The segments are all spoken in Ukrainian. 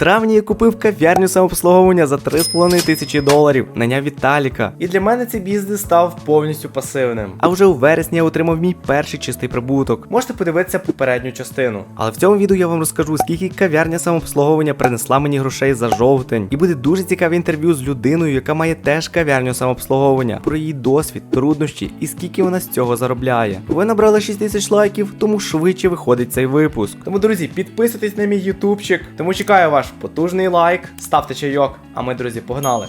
травні я купив кав'ярню самообслуговування за 3,5 тисячі доларів. Наняв Віталіка. І для мене цей бізнес став повністю пасивним. А вже у вересні я отримав мій перший чистий прибуток. Можете подивитися попередню частину. Але в цьому відео я вам розкажу, скільки кав'ярня самообслуговування принесла мені грошей за жовтень. І буде дуже цікаве інтерв'ю з людиною, яка має теж кав'ярню самообслуговування, про її досвід, труднощі і скільки вона з цього заробляє. Ви набрали 6 тисяч лайків, тому швидше виходить цей випуск. Тому, друзі, підписуйтесь на мій ютубчик. Тому чекаю ваш потужний лайк, ставте чайок, а ми, друзі, погнали.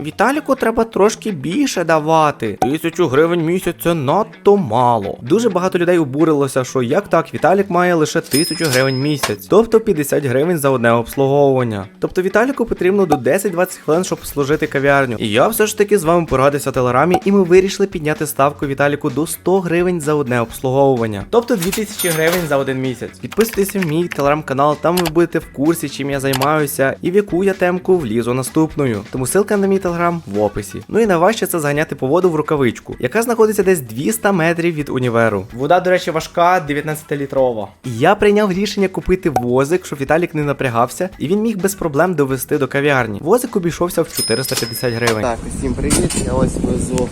Віталіку треба трошки більше давати. Тисячу гривень місяць це надто мало. Дуже багато людей обурилося, що як так Віталік має лише тисячу гривень місяць, тобто 50 гривень за одне обслуговування. Тобто Віталіку потрібно до 10-20 хвилин, щоб служити кав'ярню. І я все ж таки з вами порадився в телеграмі, і ми вирішили підняти ставку Віталіку до 100 гривень за одне обслуговування. Тобто 2000 гривень за один місяць. Підписуйтесь в мій телеграм-канал, там ви будете в курсі, чим я займаюся і в яку я темку влізу наступною. Тому ссылка на мій телеграм в описі. Ну і найважче це заганяти по воду в рукавичку, яка знаходиться десь 200 метрів від універу. Вода, до речі, важка, 19-літрова. І я прийняв рішення купити возик, щоб Віталік не напрягався, і він міг без проблем довести до кав'ярні. Возик обійшовся в 450 гривень. Так, усім привіт. Я ось везу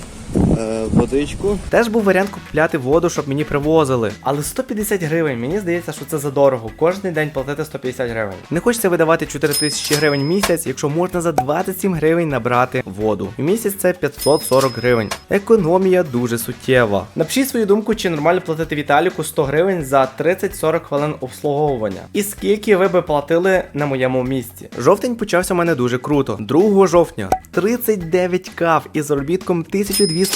водичку. Теж був варіант купляти воду, щоб мені привозили. Але 150 гривень, мені здається, що це задорого. Кожен день платити 150 гривень. Не хочеться видавати 4 тисячі гривень в місяць, якщо можна за 27 гривень набрати воду. В місяць це 540 гривень. Економія дуже суттєва. Напишіть свою думку, чи нормально платити Віталіку 100 гривень за 30-40 хвилин обслуговування. І скільки ви би платили на моєму місці? Жовтень почався у мене дуже круто. 2 жовтня 39 кав із заробітком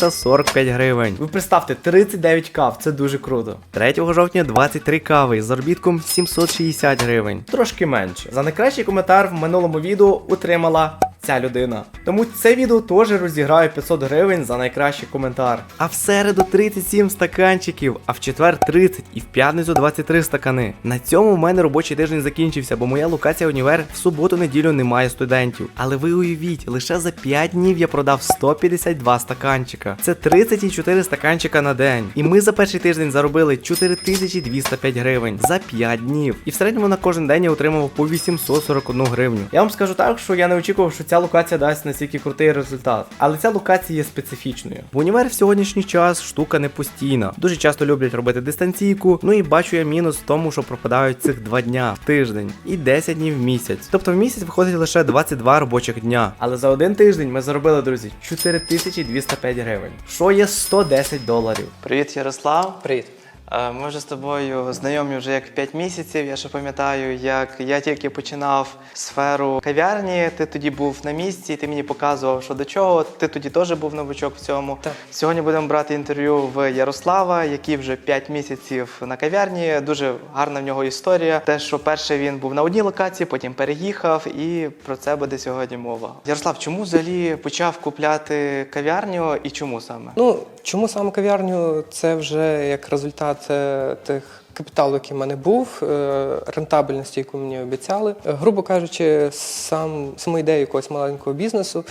1245 гривень. Ви представте, 39 кав, це дуже круто. 3 жовтня 23 кави з заробітком 760 гривень. Трошки менше. За найкращий коментар в минулому відео отримала ця людина. Тому це відео теж розіграю 500 гривень за найкращий коментар. А в середу 37 стаканчиків, а в четвер 30 і в п'ятницю 23 стакани. На цьому в мене робочий тиждень закінчився, бо моя локація універ в суботу-неділю немає студентів. Але ви уявіть, лише за 5 днів я продав 152 стаканчика. Це 34 стаканчика на день. І ми за перший тиждень заробили 4205 гривень за 5 днів. І в середньому на кожен день я отримував по 841 гривню. Я вам скажу так, що я не очікував, що ця локація дасть настільки крутий результат. Але ця локація є специфічною. В універ в сьогоднішній час штука не постійна. Дуже часто люблять робити дистанційку. Ну і бачу я мінус в тому, що пропадають цих 2 дня в тиждень і 10 днів в місяць. Тобто в місяць виходить лише 22 робочих дня. Але за один тиждень ми заробили, друзі, 4205 гривень, що є 110 доларів. Привіт, Ярослав. Привіт. Е, Ми вже з тобою знайомі вже як 5 місяців. Я ще пам'ятаю, як я тільки починав сферу кав'ярні. Ти тоді був на місці, ти мені показував, що до чого. Ти тоді теж був новичок в цьому. Так. Сьогодні будемо брати інтерв'ю в Ярослава, який вже 5 місяців на кав'ярні. Дуже гарна в нього історія. Те, що перше він був на одній локації, потім переїхав, і про це буде сьогодні мова. Ярослав, чому взагалі почав купляти кав'ярню і чому саме? Ну, чому саме кав'ярню? Це вже як результат е, тих капіталу, який в мене був, е, рентабельності, яку мені обіцяли. Е, Грубо кажучи, сам саму ідею якогось маленького бізнесу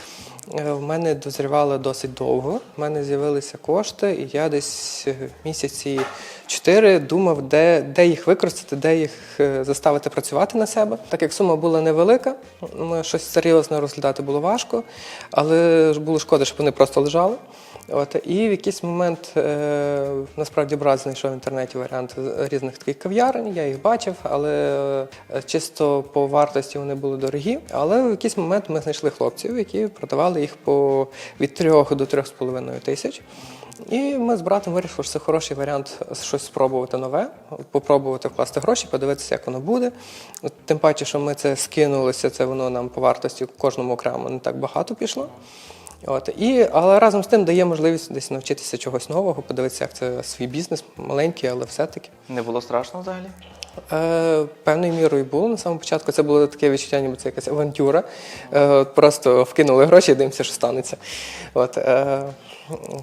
е, в мене дозрівала досить довго. У мене з'явилися кошти, і я десь місяці чотири думав, де, де їх використати, де їх заставити працювати на себе. Так як сума була невелика, щось серйозно розглядати було важко, але було шкода, щоб вони просто лежали. От, і в якийсь момент е, насправді брат знайшов в інтернеті варіант різних таких кав'ярень, я їх бачив, але е, чисто по вартості вони були дорогі. Але в якийсь момент ми знайшли хлопців, які продавали їх по від 3 до 3,5 тисяч. І ми з братом вирішили, що це хороший варіант щось спробувати нове, попробувати вкласти гроші, подивитися, як воно буде. Тим паче, що ми це скинулися, це воно нам по вартості кожному окремо не так багато пішло. От, і, але разом з тим дає можливість десь навчитися чогось нового, подивитися, як це свій бізнес, маленький, але все-таки. Не було страшно взагалі? Е, певною мірою було на самому початку. Це було таке відчуття, ніби це якась авантюра. Е, просто вкинули гроші і дивимося, що станеться. От, е,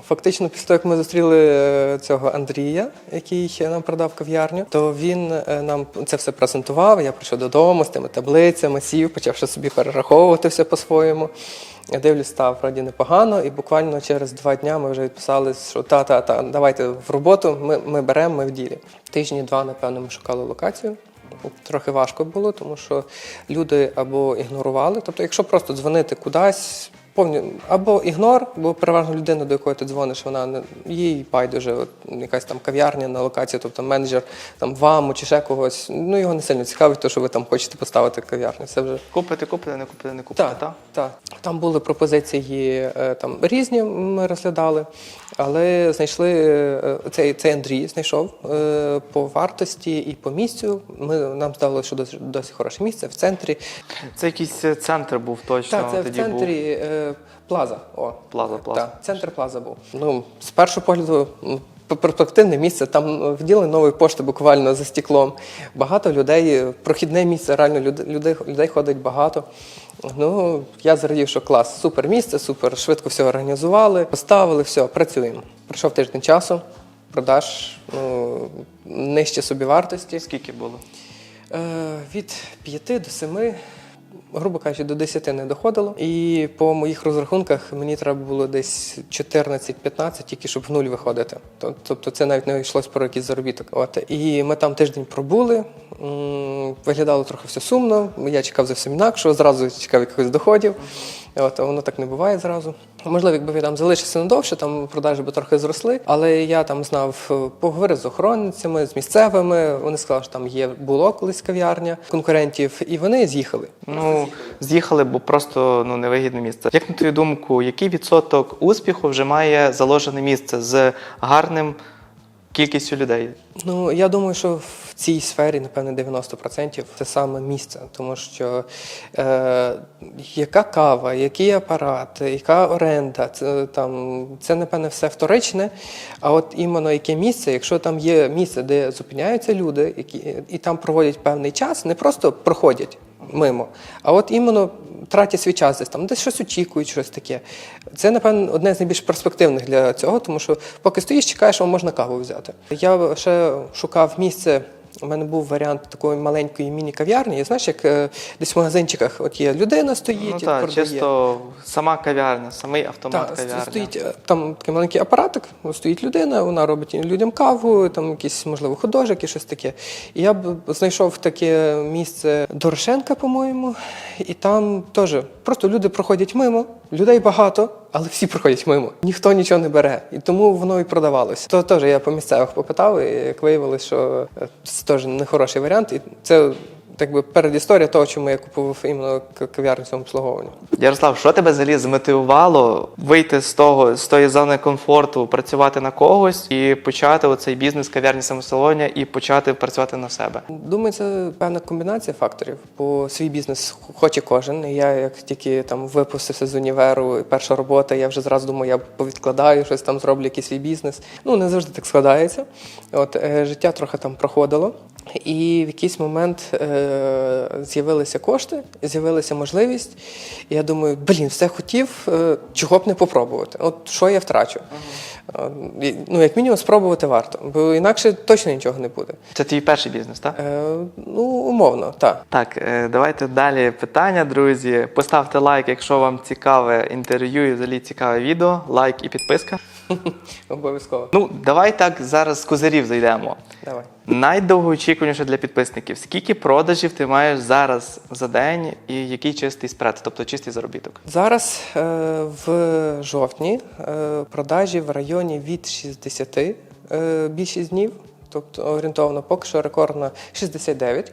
фактично, після того, як ми зустріли е, цього Андрія, який нам продав кав'ярню, то він е, нам це все презентував. Я прийшов додому з тими таблицями, сів, почав собі перераховувати все по-своєму. Я дивлюсь, став вроді непогано, і буквально через два дня ми вже відписали, що та-та-та, давайте в роботу, ми, ми беремо, ми в ділі. Тижні два, напевно, ми шукали локацію. трохи важко було, тому що люди або ігнорували. Тобто, якщо просто дзвонити кудись, повні або ігнор, бо переважно людина, до якої ти дзвониш, вона не їй байдуже, от якась там кав'ярня на локації, тобто менеджер там вам чи ще когось. Ну його не сильно цікавить, то що ви там хочете поставити кав'ярню. Це вже Купити, купити, не купити, не купити, так, так? так. Там були пропозиції е, там різні, ми розглядали, але знайшли е, цей, цей Андрій знайшов е, по вартості і по місцю. Ми нам здалося, що досить, досить хороше місце в центрі. Це якийсь центр був точно. Так, це в центрі е, Плаза. О, Плаза, Плаза. Так, центр Плаза був. Ну, з першого погляду, перспективне місце. Там вділи нової пошти буквально за стеклом. Багато людей, прохідне місце, реально людей, людей ходить багато. Ну, я зрадів, що клас, супер місце, супер, швидко все організували, поставили, все, працюємо. Пройшов тиждень часу, продаж ну, нижче собівартості. Скільки було? Е, від 5 до 7, грубо кажучи, до 10 не доходило. І по моїх розрахунках мені треба було десь 14-15, тільки щоб в нуль виходити. Тобто це навіть не йшлось про якийсь заробіток. От. І ми там тиждень пробули. Виглядало трохи все сумно. Я чекав зовсім інакшого, зразу чекав якихось доходів. От, воно так не буває зразу. Можливо, якби я там залишився надовше, там продажі би трохи зросли. Але я там знав, е, поговорив з охоронцями, з місцевими. Вони сказали, що там є було колись кав'ярня конкурентів, і вони з'їхали. Ну, з'їхали, бо просто ну, невигідне місце. Як на твою думку, який відсоток успіху вже має заложене місце з гарним кількістю людей? Ну я думаю, що в цій сфері, напевне, 90% це саме місце, тому що е, яка кава, який апарат, яка оренда, це там це напевне все вторичне. А от іменно яке місце, якщо там є місце, де зупиняються люди, які і там проводять певний час, не просто проходять. Мимо, а от іменно тратять свій час десь там, десь щось очікують, щось таке. Це, напевно, одне з найбільш перспективних для цього, тому що поки стоїш, чекаєш, вам можна каву взяти. Я ще шукав місце. У мене був варіант такої маленької міні-кав'ярні. Знаєш, як е, десь в магазинчиках, от є людина стоїть, Ну і так, продає. чисто сама кав'ярня, самий автомат Так, кав'ярня. стоїть е, там такий маленький апаратик, стоїть людина, вона робить людям каву, там якісь, можливо, художик і щось таке. І я б знайшов таке місце Дорошенка, по-моєму, і там теж просто люди проходять мимо, людей багато, але всі проходять мимо. Ніхто нічого не бере. І тому воно і продавалося. То теж я по місцевих попитав, і як виявилось, що е, це теж нехороший варіант. І це. Так би передісторія того, чому я купував іменно кав'ярню цьому обслуговуванню. Ярослав, що тебе взагалі змотивувало вийти з того з тої зони комфорту, працювати на когось і почати оцей бізнес кав'ярні самосолоння і почати працювати на себе? Думаю, це певна комбінація факторів, бо свій бізнес хоче кожен. Я як тільки там випустився з універу, перша робота, я вже зразу думаю, я повідкладаю щось там, зроблю якийсь свій бізнес. Ну не завжди так складається. От е, життя трохи там проходило, і в якийсь момент е, з'явилися кошти, з'явилася можливість. І я думаю, блін, все хотів, е, чого б не попробувати. От що я втрачу? Е, Ну, як мінімум, спробувати варто, бо інакше точно нічого не буде. Це твій перший бізнес, так? Е, ну, умовно, так. Так, е, давайте далі питання, друзі. Поставте лайк, якщо вам цікаве інтерв'ю і взагалі цікаве відео. Лайк і підписка. Обов'язково. Ну, давай так зараз з козирів зайдемо. Давай. Найдовгоочікуваніше для підписників. Скільки продажів ти маєш зараз за день і який чистий спред, тобто чистий заробіток? Зараз е, в жовтні е, продажі в районі від 60 е, більшість днів, тобто орієнтовно поки що рекордно 69.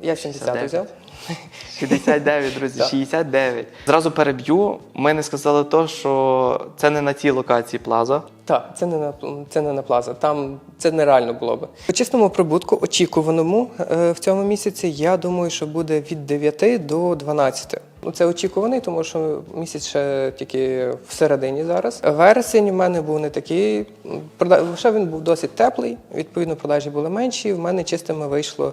Я 70 69. взяв. 69, друзі, Так. 69. Зразу переб'ю. Ми не сказали то, що це не на тій локації плаза. Так, це не на це не на плаза. Там це нереально було би. По чистому прибутку, очікуваному е, в цьому місяці, я думаю, що буде від 9 до 12. Ну, це очікуваний, тому що місяць ще тільки всередині зараз. Вересень у мене був не такий. Ще він був досить теплий. Відповідно, продажі були менші. В мене чистими вийшло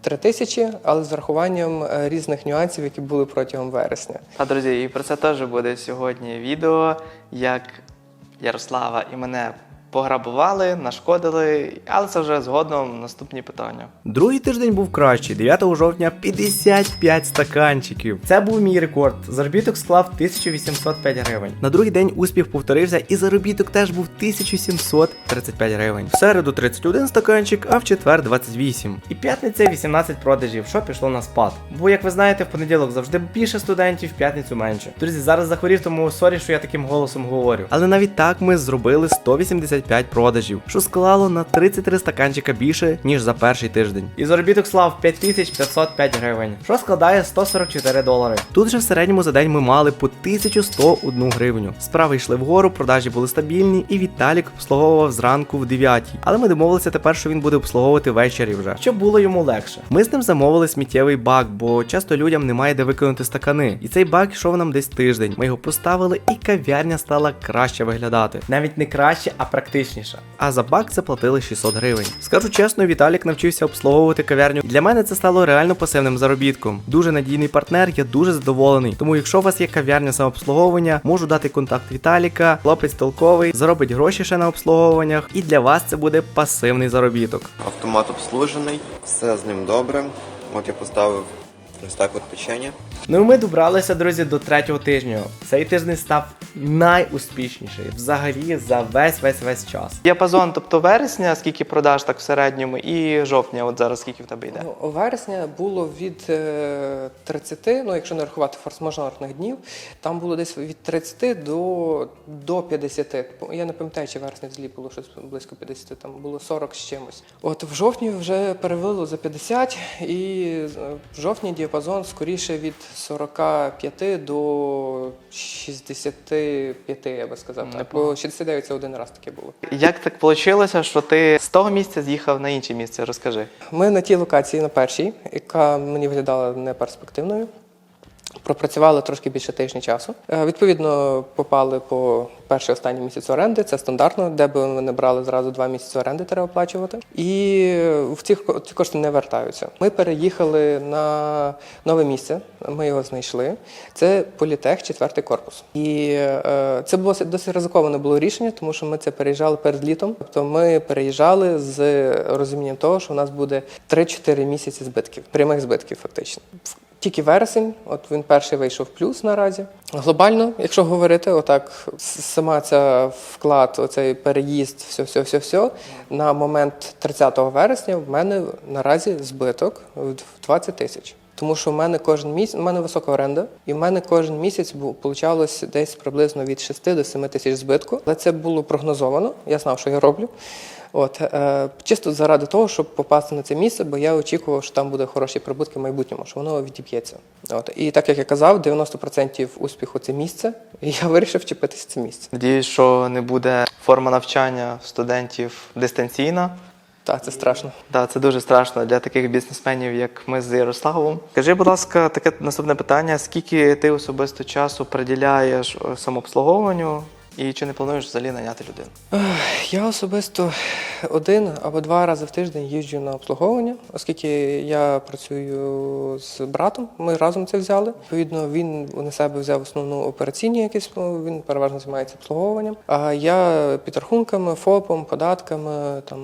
3 тисячі, але з врахуванням е, різних нюансів, які були протягом вересня. А друзі, і про це теж буде сьогодні відео, як Ярослава і мене пограбували, нашкодили, але це вже згодом наступні питання. Другий тиждень був кращий. 9 жовтня 55 стаканчиків. Це був мій рекорд. Заробіток склав 1805 гривень. На другий день успіх повторився, і заробіток теж був 1735 гривень. В середу 31 стаканчик, а в четвер 28. І п'ятниця 18 продажів, що пішло на спад. Бо, як ви знаєте, в понеділок завжди більше студентів, в п'ятницю менше. Друзі, зараз захворів, тому сорі, що я таким голосом говорю. Але навіть так ми зробили 185 продажів, що склало на 33 стаканчика більше, ніж за перший тиждень. І заробіток склав 5505 гривень, що складає 144 долари. Тут же в середньому за день ми мали по 1101 гривню. Справи йшли вгору, продажі були стабільні, і Віталік обслуговував зранку в 9. Але ми домовилися тепер, що він буде обслуговувати ввечері вже, щоб було йому легше. Ми з ним замовили сміттєвий бак, бо часто людям немає де викинути стакани. І цей бак йшов нам десь тиждень. Ми його поставили, і кав'ярня стала краще виглядати. Навіть не краще, а практичніше. А за бак заплатили 600 гривень. Скажу чесно, Віталік навчився обслуговувати кав'ярню. Для мене це стало реально пасивним заробітком. Дуже надійний партнер, я дуже задоволений. Тому, якщо у вас є кав'ярня самообслуговування, можу дати контакт Віталіка. Хлопець толковий, заробить гроші ще на обслуговуваннях, і для вас це буде пасивний заробіток. Автомат обслужений, все з ним добре. От я поставив ось так от печення. Ну і ми добралися, друзі, до третього тижня. Цей тиждень став найуспішніший взагалі за весь весь весь час. Діапазон, тобто вересня, скільки продаж так в середньому, і жовтня, от зараз скільки в тебе йде. Ну, вересня було від е, 30, ну якщо не рахувати форс-мажорних днів, там було десь від 30 до, до 50. Я не пам'ятаю, чи в вересні взагалі було щось близько 50, там було 40 з чимось. От в жовтні вже перевело за 50, і е, в жовтні діапазон скоріше від 45 до 65, я би сказав. Так. Бо 69 це один раз таке було. Як так вийшло, що ти з того місця з'їхав на інше місце? Розкажи. Ми на тій локації, на першій, яка мені виглядала неперспективною. Пропрацювали трошки більше тижня часу. Е, Відповідно, попали по перший останній місяць оренди. Це стандартно, де би ми не брали зразу два місяці оренди, треба оплачувати. І в цих ці кошти не вертаються. Ми переїхали на нове місце. Ми його знайшли. Це політех, четвертий корпус. І е, це було досить ризиковане було рішення, тому що ми це переїжджали перед літом. Тобто ми переїжджали з розумінням того, що у нас буде 3-4 місяці збитків, прямих збитків, фактично. Тільки вересень, от він перший вийшов плюс наразі. Глобально, якщо говорити, отак, сама ця вклад, оцей переїзд, все, все, все, все, на момент 30 вересня в мене наразі збиток в 20 тисяч. Тому що в мене кожен місяць, в мене висока оренда, і в мене кожен місяць получалось десь приблизно від 6 до 7 тисяч збитку. Але це було прогнозовано. Я знав, що я роблю. От е, чисто заради того, щоб попасти на це місце, бо я очікував, що там буде хороші прибутки в майбутньому, що воно відіб'ється. От і так як я казав, 90% успіху це місце, і я вирішив вчепитися в це місце. Надіюсь, що не буде форма навчання студентів дистанційна. Так, це страшно. Так, це дуже страшно для таких бізнесменів, як ми з Ярославом. Скажи, будь ласка, таке наступне питання: скільки ти особисто часу приділяєш е, самообслуговуванню, і чи не плануєш взагалі наняти людину? Я особисто один або два рази в тиждень їжджу на обслуговування, оскільки я працюю з братом. Ми разом це взяли. Відповідно, він на себе взяв основну операційні якісь, ну, він переважно займається обслуговуванням. А я підрахунками, ФОПом, податками, там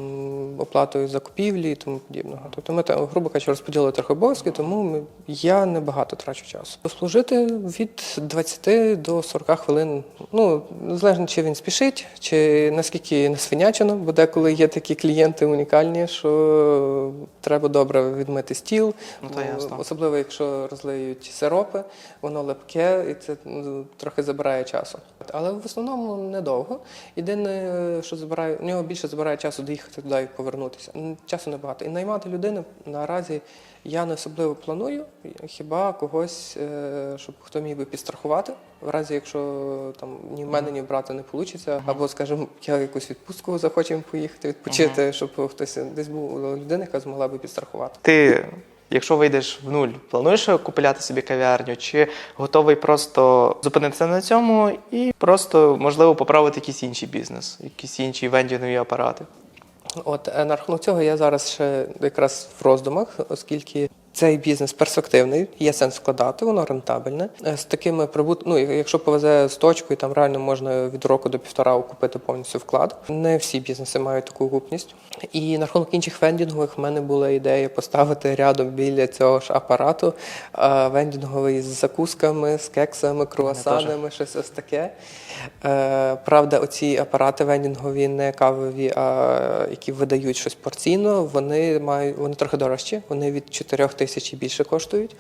оплатою закупівлі і тому подібного. Тобто ми там, грубо кажучи, розподілили трохи обов'язки, тому ми, я небагато трачу часу. Послужити від 20 до 40 хвилин. Ну, незалежно, чи він спішить, чи наскільки не свинячено, бо деколи є такі клієнти унікальні, що треба добре відмити стіл, Ну, то ясно. особливо якщо розлиють сиропи, воно липке і це ну, трохи забирає часу. Але в основному недовго. Єдине, що забирає, у нього більше забирає часу доїхати туди і повернутися. Часу небагато. І наймати людину наразі я не особливо планую, хіба когось, е, щоб хто міг би підстрахувати, в разі якщо там ні в мене, ні в брата не вийде, або, скажімо, я якусь відпустку захочемо поїхати відпочити, щоб хтось десь була людина, яка змогла би підстрахувати. Ти, якщо вийдеш в нуль, плануєш купляти собі кав'ярню, чи готовий просто зупинитися на цьому і просто, можливо, поправити якийсь інший бізнес, якісь інші вендінгові апарати? От е, на рахунок цього я зараз ще якраз в роздумах, оскільки цей бізнес перспективний, є сенс вкладати, воно рентабельне. Е, З такими прибут... ну, якщо повезе з точкою, там реально можна від року до півтора окупити повністю вклад. Не всі бізнеси мають таку окупність. І на рахунок інших вендінгових в мене була ідея поставити рядом біля цього ж апарату е, вендінговий з закусками, з кексами, круасанами, щось ось таке. Е, Правда, оці апарати вендінгові не кавові, а які видають щось порційно, вони мають вони трохи дорожчі, вони від 4 тисяч і більше коштують.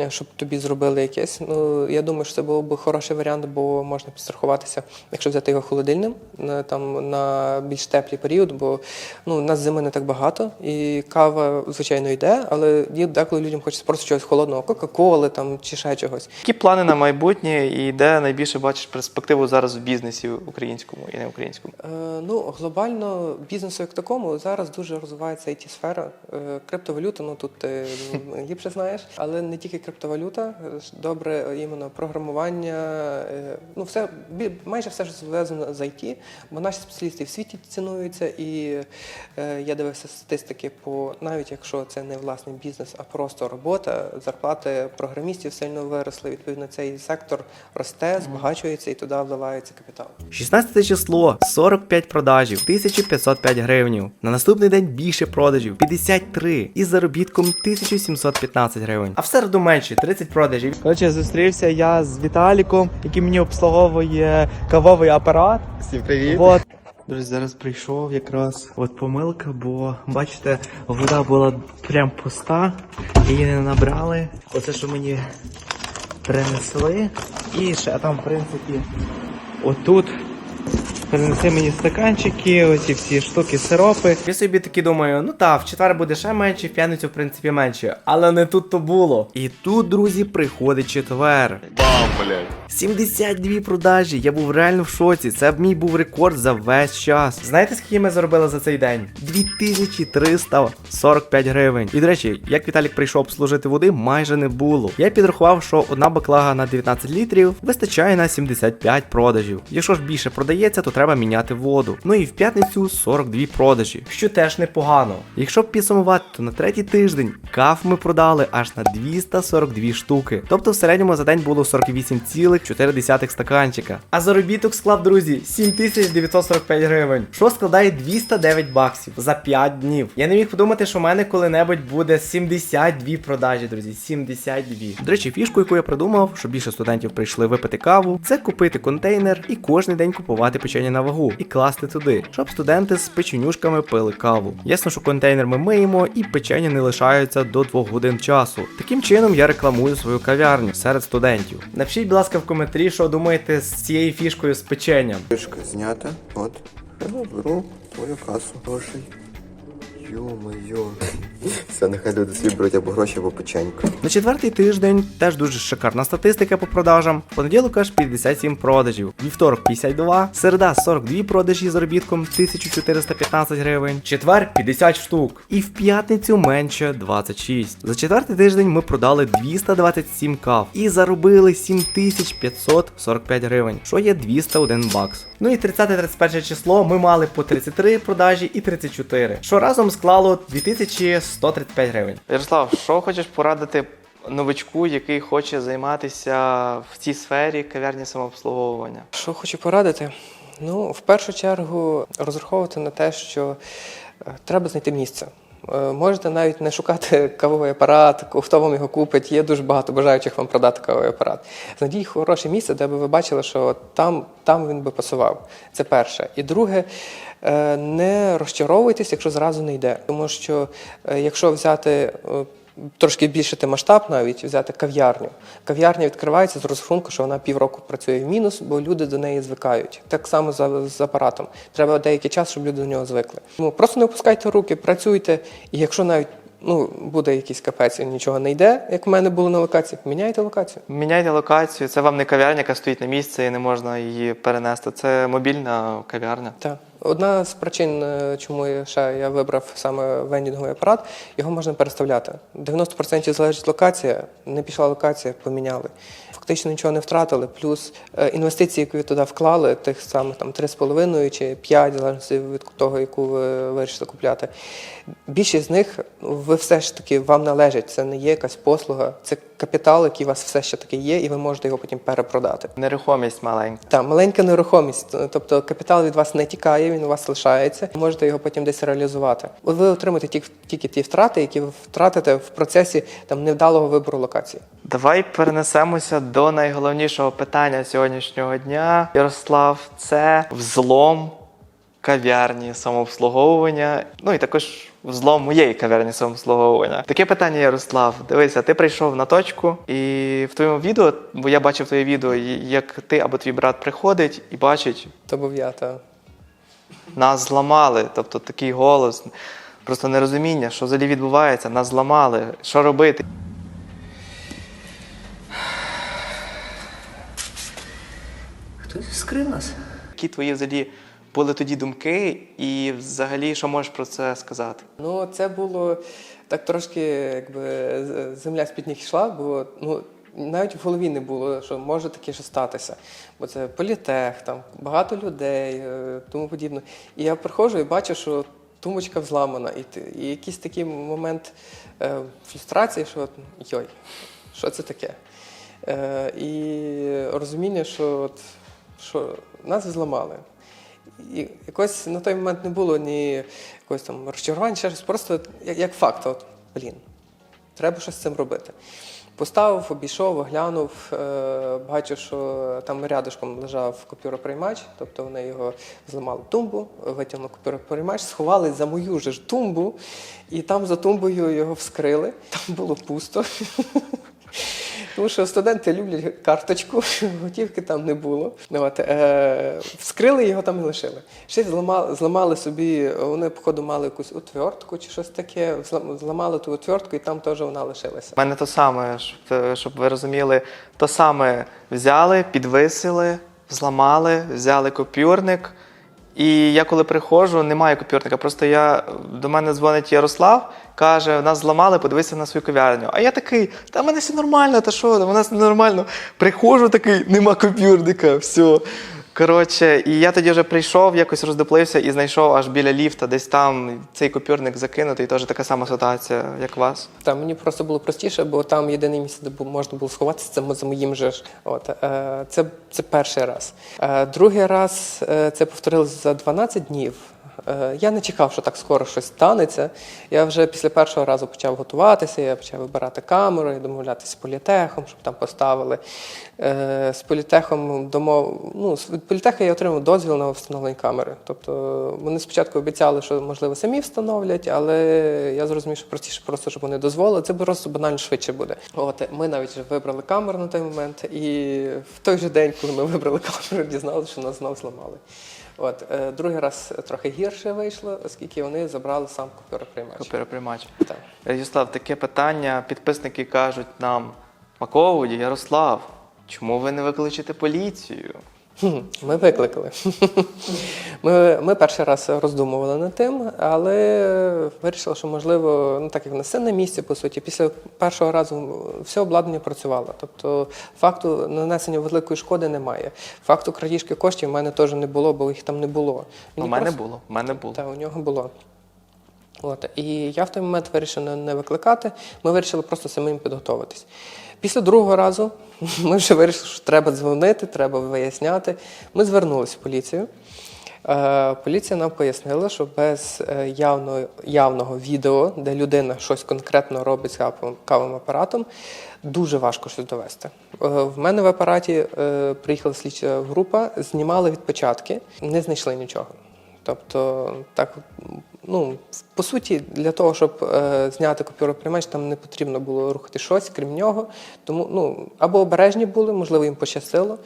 Е, Щоб тобі зробили якесь. Ну я думаю, що це був би хороший варіант, бо можна підстрахуватися, якщо взяти його холодильним на там на більш теплий період, бо ну у нас зими не так багато, і кава звичайно йде, але є- деколи людям хочеться просто чогось холодного, кока-коли там чи ще чогось. Які плани на майбутнє і де найбільше бачиш перспективу зараз в бізнесі українському і не українському? Е, Ну, глобально бізнесу як такому зараз дуже розвивається it сфера Е, Криптовалюта, ну тут ти ліпше знаєш, але не тільки криптовалюта, е, добре е, іменно програмування, е, ну все майже все що зв'язано з IT, бо наші спеціалісти в світі цінуються, і е, я дивився статистики по навіть якщо це не власний бізнес, а просто робота, зарплати програмістів сильно виросли. Відповідно, цей сектор росте, збагачується і туди вливається капітал. 16 число 45 продажів, 1505 гривень. На наступний день більше продажів 53 із заробітком 1715 гривень. А в середу менше 30 продажів. Коротше, зустрівся я з Віталіком, який мені обслуговує кавовий апарат. Всім привіт. От. Друзі, зараз прийшов якраз от помилка, бо бачите, вода була прям пуста, її не набрали. Оце, що мені принесли. І ще там, в принципі, отут принесли мені стаканчики, оці всі штуки, сиропи. Я собі таки думаю, ну та, в четвер буде ще менше, в п'ятницю, в принципі, менше. Але не тут то було. І тут, друзі, приходить четвер. Бам, блядь. 72 продажі. Я був реально в шоці. Це мій був рекорд за весь час. Знаєте, скільки ми заробили за цей день? 2345 гривень. І до речі, як Віталік прийшов обслужити води, майже не було. Я підрахував, що одна баклага на 19 літрів вистачає на 75 продажів. Якщо ж більше продається, то треба міняти воду. Ну і в п'ятницю 42 продажі, що теж непогано. Якщо підсумувати, то на третій тиждень каф ми продали аж на 242 штуки. Тобто в середньому за день було 48,4 стаканчика. А заробіток склав, друзі, 7945 гривень, що складає 209 баксів за 5 днів. Я не міг подумати, що в мене коли-небудь буде 72 продажі, друзі. 72. До речі, фішку, яку я придумав, щоб більше студентів прийшли випити каву, це купити контейнер і кожен день купувати печення на вагу і класти туди, щоб студенти з печенюшками пили каву. Ясно, що контейнер ми миємо і печення не лишаються до 2 годин часу. Таким чином я рекламую свою кав'ярню серед студентів. Напишіть, будь ласка, в коментарі, що думаєте з цією фішкою з печенням. Фішка знята. От. Я беру твою касу. Грошей. Йо-моє. Все, нехай люди собі беруть або гроші, або печеньку. На четвертий тиждень теж дуже шикарна статистика по продажам. В понеділок аж 57 продажів, вівторок 52, середа 42 продажі з заробітком 1415 гривень, четвер 50 штук. І в п'ятницю менше 26. За четвертий тиждень ми продали 227 кав і заробили 7545 гривень, що є 201 бакс. Ну і 30-31 число ми мали по 33 продажі і 34, що разом склало 2135 гривень. Ярослав, що хочеш порадити новичку, який хоче займатися в цій сфері кав'ярні самообслуговування? Що хочу порадити? Ну, в першу чергу розраховувати на те, що е, треба знайти місце. Е, Можете навіть не шукати кавовий апарат, хто вам його купить. Є дуже багато бажаючих вам продати кавовий апарат. Знайдіть хороше місце, де би ви бачили, що там, там він би пасував. Це перше. І друге, е, не розчаровуйтесь, якщо зразу не йде. Тому що е, якщо взяти. Трошки збільшити масштаб, навіть взяти кав'ярню. Кав'ярня відкривається з розрахунку, що вона півроку працює в мінус, бо люди до неї звикають. Так само за- з апаратом. Треба деякий час, щоб люди до нього звикли. Тому просто не опускайте руки, працюйте. І якщо навіть ну, буде якийсь капець і нічого не йде, як в мене було на локації, міняйте локацію. Міняйте локацію. Це вам не кав'ярня, яка стоїть на місці і не можна її перенести. Це мобільна кав'ярня. Так. Одна з причин, е, чому ще я вибрав саме вендінговий апарат, його можна переставляти. 90% залежить локація, не пішла локація, поміняли. Фактично нічого не втратили. Плюс е, інвестиції, які ви туди вклали, тих самих там 3,5 чи 5, в залежності від того, яку ви вирішите купляти. Більшість з них ви все ж таки вам належить. Це не є якась послуга, це капітал, який у вас все ще таки є, і ви можете його потім перепродати. Нерухомість маленька. Так, маленька нерухомість, тобто капітал від вас не тікає, він у вас лишається, можете його потім десь реалізувати. Ви отримаєте ті- тільки ті втрати, які ви втратите в процесі там невдалого вибору локації. Давай перенесемося до найголовнішого питання сьогоднішнього дня. Ярослав, це взлом кав'ярні самообслуговування. Ну і також взлом моєї кав'ярні самообслуговування. Таке питання, Ярослав. Дивися, ти прийшов на точку, і в твоєму відео, бо я бачив твоє відео, як ти або твій брат приходить і бачить, То був я, та. нас зламали. Тобто такий голос, просто нерозуміння, що взагалі відбувається, нас зламали, що робити. Хтось вскрив нас. Які твої взагалі були тоді думки, і взагалі, що можеш про це сказати? Ну, це було так трошки, якби земля з-під ніг йшла, бо ну. Навіть в голові не було, що може таке що статися. Бо це політех, там багато людей, е, тому подібне. І я приходжу і бачу, що тумбочка взламана. І, і якийсь такий момент е, фрустрації, що йой, що це таке? Е, і розуміння, що, от, що нас зламали. І якось на той момент не було ні якогось там розчарування, ще щось, просто як, факт, от, блін, треба щось з цим робити. Поставив, обійшов, оглянув, е, бачу, що там рядышком лежав купюроприймач, тобто вони його зламали тумбу, витягнули купюроприймач, сховали за мою ж тумбу, і там за тумбою його вскрили. Там було пусто. Тому що студенти люблять карточку, готівки там не було. От, е, вскрили його там і лишили. Ще зламали, зламали собі, вони, походу, мали якусь отвертку чи щось таке, зламали ту отвертку і там теж вона лишилася. У мене то саме, щоб, ви розуміли, то саме взяли, підвисили, зламали, взяли копюрник. І я коли приходжу, немає купюрника. Просто я до мене дзвонить Ярослав, каже: нас зламали, подивися на свою кав'ярню. А я такий, та в мене все нормально, та що, у нас нормально. Приходжу такий, нема купюрника, все. Коротше, і я тоді вже прийшов, якось роздуплився і знайшов аж біля ліфта, десь там цей купюрник закинутий, теж така сама ситуація, як вас. Та мені просто було простіше, бо там єдине місце, де можна було сховатися, це за моїм же ж. От, е, це, це перший раз. Е, другий раз е, це повторилось за 12 днів. Е, я не чекав, що так скоро щось станеться. Я вже після першого разу почав готуватися, я почав вибирати камеру, і домовлятися з політехом, щоб там поставили. Е, з політехом домов... ну, від політеха я отримав дозвіл на встановлення камери. Тобто вони спочатку обіцяли, що можливо самі встановлять, але я зрозумів, що простіше просто, щоб вони дозволили. Це просто банально швидше буде. От ми навіть вже вибрали камеру на той момент, і в той же день, коли ми вибрали камеру, дізналися, що нас знов зламали. От е, другий раз трохи гірше вийшло, оскільки вони забрали сам купюроприймач. Копюроприймач. Так. Ярослав, таке питання. Підписники кажуть нам: Маководі, Ярослав, чому ви не викличете поліцію? Ми викликали. Ми, ми перший раз роздумували над тим, але вирішили, що можливо, ну так як на все на місці, по суті, після першого разу все обладнання працювало. Тобто факту нанесення великої шкоди немає. Факту крадіжки коштів в мене теж не було, бо їх там не було. У мене просто- було. У мене було. Так, у нього було. От. І я в той момент вирішив не викликати. Ми вирішили просто самим підготуватись. Після другого разу ми вже вирішили, що треба дзвонити, треба виясняти. Ми звернулися в поліцію. Е, поліція нам пояснила, що без е, явного, явного відео, де людина щось конкретно робить з кавовим, апаратом, дуже важко щось довести. Е, в мене в апараті приїхала слідча група, знімали відпечатки, не знайшли нічого. Тобто, так, ну, по суті, для того, щоб е, зняти копюроприймач, там не потрібно було рухати щось, крім нього. Тому ну, або обережні були, можливо, їм пощастило.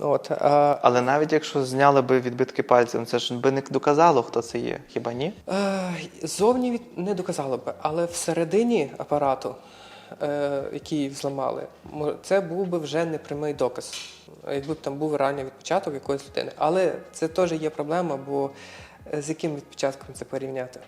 От, а, Але навіть якщо зняли би відбитки пальців, це ж би не доказало, хто це є, хіба ні? е, зовні від, не доказало би, але всередині апарату е, який зламали, це був би вже непрямий доказ, якби б там був ранній відпочаток якоїсь людини. Але це теж є проблема, бо е, з яким відпочатком це порівняти?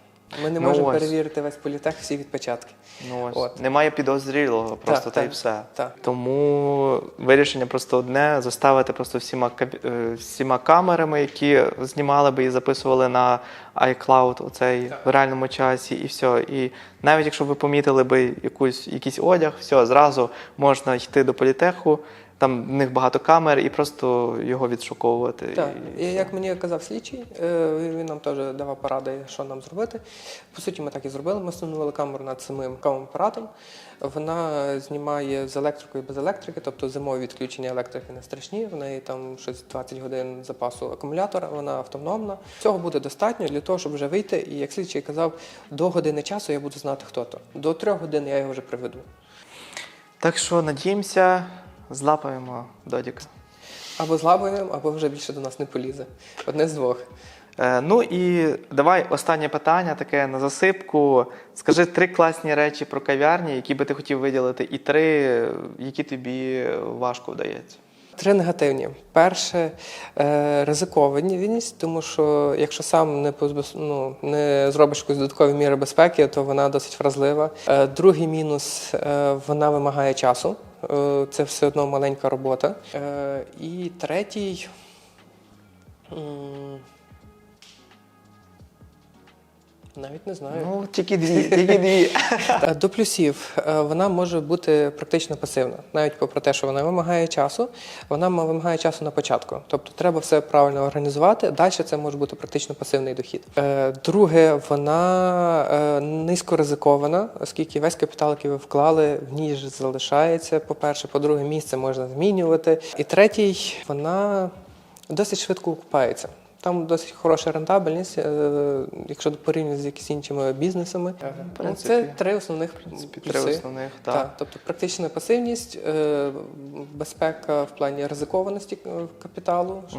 Ми не Ну можемо ось. перевірити весь політех всі відпочатки. Ну ось От. немає підозрілого, просто Так, та й все. так. Тому вирішення просто одне: заставити просто всіма е, всіма камерами, які знімали би і записували на iCloud оцей в реальному часі, і все. І навіть якщо ви помітили би якусь якийсь одяг, все зразу можна йти до політеху. Там в них багато камер, і просто його відшуковувати. Так, І і як мені казав слідчий, е, він нам теж давав поради, що нам зробити. По суті, ми так і зробили. Ми встановили камеру над самим кавовим апаратом. Вона знімає з електрикою без електрики, тобто зимові відключення електрики не страшні. В неї там щось 20 годин запасу акумулятора, вона автономна. Цього буде достатньо для того, щоб вже вийти. І як слідчий казав, до години часу я буду знати, хто то. До трьох годин я його вже приведу. Так що надіємося, злапаємо Додіка. Або злабуємо, або вже більше до нас не полізе. Одне з двох. Е, ну і давай останнє питання таке на засипку. Скажи три класні речі про кав'ярні, які би ти хотів виділити, і три, які тобі важко вдається. Три негативні. Перше е, ризикованість, тому що якщо сам не ну, не зробиш якісь додаткові міри безпеки, то вона досить вразлива. Е, другий мінус е, вона вимагає часу. Е, це все одно маленька робота. Е, і третій. Навіть не знаю. Ну, тільки дві, тільки дві. Е, До плюсів е, вона може бути практично пасивна, навіть попри те, що вона вимагає часу, вона ма- вимагає часу на початку. Тобто треба все правильно організувати. Далі це може бути практично пасивний дохід. Е, Друге, вона низько ризикована, оскільки весь капітал, який ви вклали, в ній ж залишається. По-перше, по-друге, місце можна змінювати. І третій, вона досить швидко окупається. Там досить хороша рентабельність, е, якщо порівняти з якимись іншими бізнесами. В Ну, Це три основних принципі, три плюси. основних, Так. так. тобто практична пасивність, е, безпека в плані ризикованості е, капіталу, що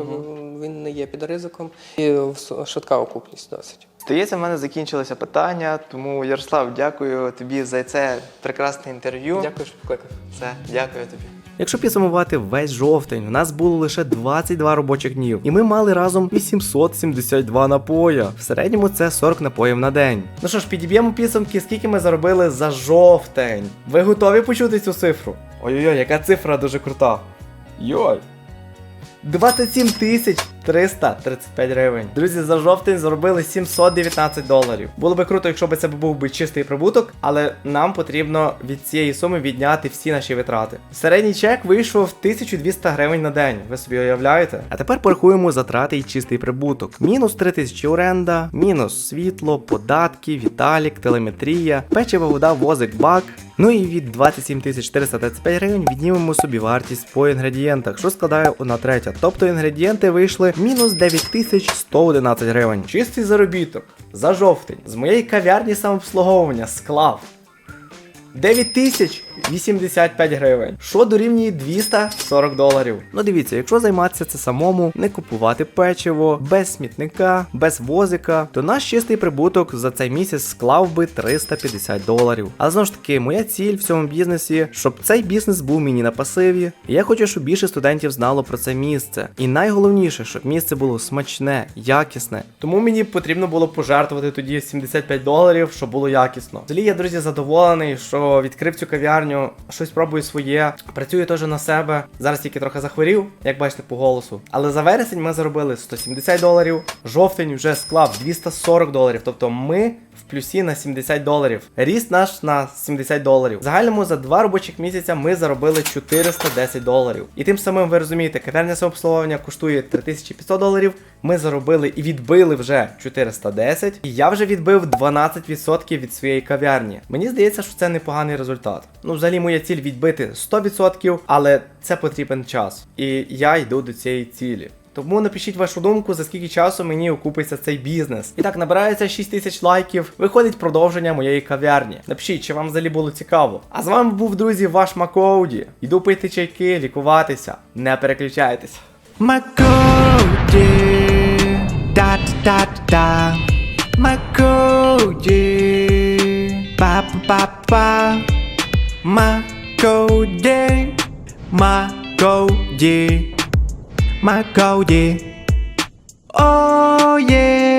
він не є під ризиком, і швидка окупність досить. Здається, в мене закінчилося питання, тому Ярослав, дякую тобі за це прекрасне інтерв'ю. Дякую, що покликав. Все, дякую тобі. Якщо підсумувати весь жовтень, у нас було лише 22 робочих днів, і ми мали разом 872 напоя. В середньому це 40 напоїв на день. Ну що ж, підіб'ємо підсумки, скільки ми заробили за жовтень. Ви готові почути цю цифру? Ой-ой-ой, яка цифра дуже крута. Йой. 27 тисяч 335 гривень. Друзі, за жовтень заробили 719 доларів. Було би круто, якщо б це був би чистий прибуток, але нам потрібно від цієї суми відняти всі наші витрати. Середній чек вийшов 1200 гривень на день. Ви собі уявляєте? А тепер порахуємо затрати і чистий прибуток. Мінус 3000 оренда, мінус світло, податки, віталік, телеметрія, печива, вода, возик, бак. Ну і від 27 435 гривень віднімемо собі вартість по інгредієнтах, що складає одна третя. Тобто інгредієнти вийшли мінус 9111 гривень. Чистий заробіток. За жовтень. З моєї кав'ярні самообслуговування. Склав 9085 гривень, що дорівнює 240 доларів. Ну дивіться, якщо займатися це самому, не купувати печиво, без смітника, без возика, то наш чистий прибуток за цей місяць склав би 350 доларів. Але знову ж таки, моя ціль в цьому бізнесі, щоб цей бізнес був мені на пасиві. І я хочу, щоб більше студентів знало про це місце. І найголовніше, щоб місце було смачне, якісне. Тому мені потрібно було пожертвувати тоді 75 доларів, щоб було якісно. Взагалі я, друзі, задоволений, що відкрив цю кав'ярню, щось пробую своє. Працюю теж на себе. Зараз тільки трохи захворів, як бачите по голосу. Але за вересень ми заробили 170 доларів. Жовтень вже склав 240 доларів. Тобто ми в плюсі на 70 доларів. Ріст наш на 70 доларів. Загальному за два робочих місяця ми заробили 410 доларів. І тим самим ви розумієте, кав'ярня самообслуговування коштує 3500 доларів. Ми заробили і відбили вже 410. І я вже відбив 12% від своєї кав'ярні. Мені здається, що це непоганий результат. Ну, взагалі, моя ціль відбити 100%, але це потрібен час. І я йду до цієї цілі. Тому напишіть вашу думку, за скільки часу мені окупиться цей бізнес. І так набирається 6 тисяч лайків. Виходить продовження моєї кав'ярні. Напишіть, чи вам взагалі було цікаво. А з вами був, друзі, ваш Макоуді. Йду пити чайки, лікуватися. Не переключайтеся. Макоуді, да-да-да. Макоуді, па-па-па-па. Макоуді, Макоуді, my go yeah oh yeah.